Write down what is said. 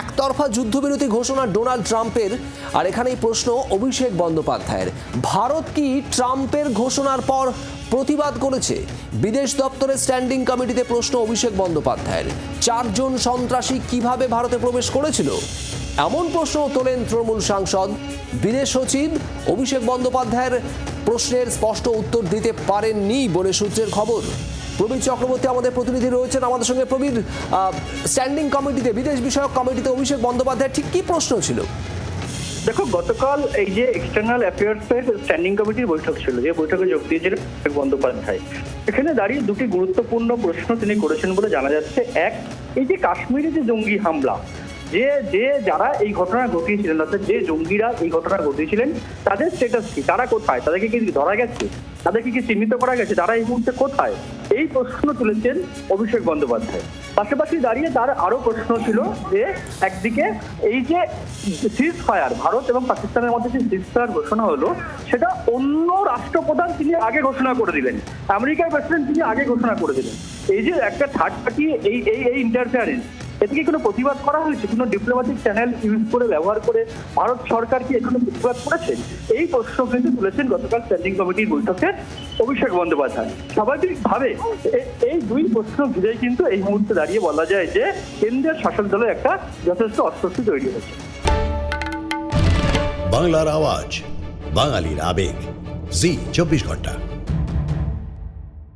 একতরফা যুদ্ধবিরতি ঘোষণা ডোনাল্ড ট্রাম্পের। আর এখানেই প্রশ্ন, অভিষেক বন্দ্যোপাধ্যায়ের। ভারত কি ট্রাম্পের ঘোষণার পর প্রতিবাদ করেছে? বিদেশ দপ্তরের স্ট্যান্ডিং কমিটিতে প্রশ্ন, অভিষেক বন্দ্যোপাধ্যায়ের। চারজন সন্ত্রাসী কীভাবে ভারতে প্রবেশ করেছিল? এমন প্রশ্ন তোলেন তৃণমূল সাংসদ, বিদেশ সচিব, অভিষেক বন্দ্যোপাধ্যায়ের। প্রশ্নের স্পষ্ট উত্তর দিতে পারেননি বলে সূত্রের খবর। প্রবীর চক্রবর্তী আমাদের প্রতিনিধি রয়েছেন। আমাদের সঙ্গে প্রবীর স্ট্যান্ডিং কমিটিতে বিদেশ বিষয়ক কমিটিতে অভিষেক বন্দ্যোপাধ্যায়ের ঠিক কি প্রশ্ন ছিল? দেখো, গতকাল এই যে এক্সটার্নাল অ্যাফেয়ার্স এর স্ট্যান্ডিং কমিটির বৈঠক ছিল, যে বৈঠকে যোগ দিয়েছিলেন বন্দ্যোপাধ্যায়। এখানে দাঁড়িয়ে দুটি গুরুত্বপূর্ণ প্রশ্ন তিনি করেছেন বলে জানা যাচ্ছে। এক, এই যে কাশ্মীরে যে জঙ্গি হামলা, যে যে যারা এই ঘটনা ঘটিয়েছিলেন, অর্থাৎ যে জঙ্গিরা এই ঘটনা ঘটিয়েছিলেন, তাদের স্টেটাস কি? তারা কোথায়? তাদেরকে কি ধরা গেছে? তাদেরকে কি চিহ্নিত করা গেছে? তারা এই মুহূর্তে কোথায়? এই প্রশ্ন তুলেছেন অভিষেক বন্দ্যোপাধ্যায়। পাশাপাশি দাঁড়িয়ে তার আরও প্রশ্ন ছিল যে, একদিকে এই যে সিজ ফায়ার ভারত এবং পাকিস্তানের মধ্যে যে সিজ ফায়ার ঘোষণা হলো, সেটা অন্য রাষ্ট্রপ্রধান তিনি আগে ঘোষণা করে দিলেন। আমেরিকার প্রেসিডেন্ট তিনি আগে ঘোষণা করে দিলেন। এই যে একটা থার্ড পার্টি এই এই ইন্টারফিয়ারেন্স এতে কি কোনো প্রতিবাদ করা হয়েছে? কোনো ডিপ্লোম্যাটিক চ্যানেল ইউজ করে, ব্যবহার করে ভারত সরকার কি এখনও প্রতিবাদ করেছে? এই প্রশ্ন কিন্তু তুলেছেন গতকাল স্ট্যান্ডিং কমিটির বৈঠকে অভিষেক বন্দ্যোপাধ্যায়। স্বাভাবিকভাবে এই দুই প্রশ্ন ঘিরেই কিন্তু এই মুহূর্তে দাঁড়িয়ে বলা যায় যে কেন্দ্রের শাসক দলের একটা যথেষ্ট অস্বস্তি তৈরি হয়েছে। বাংলার আওয়াজ, বাঙালির আবেগ। জি, চব্বিশ ঘণ্টা।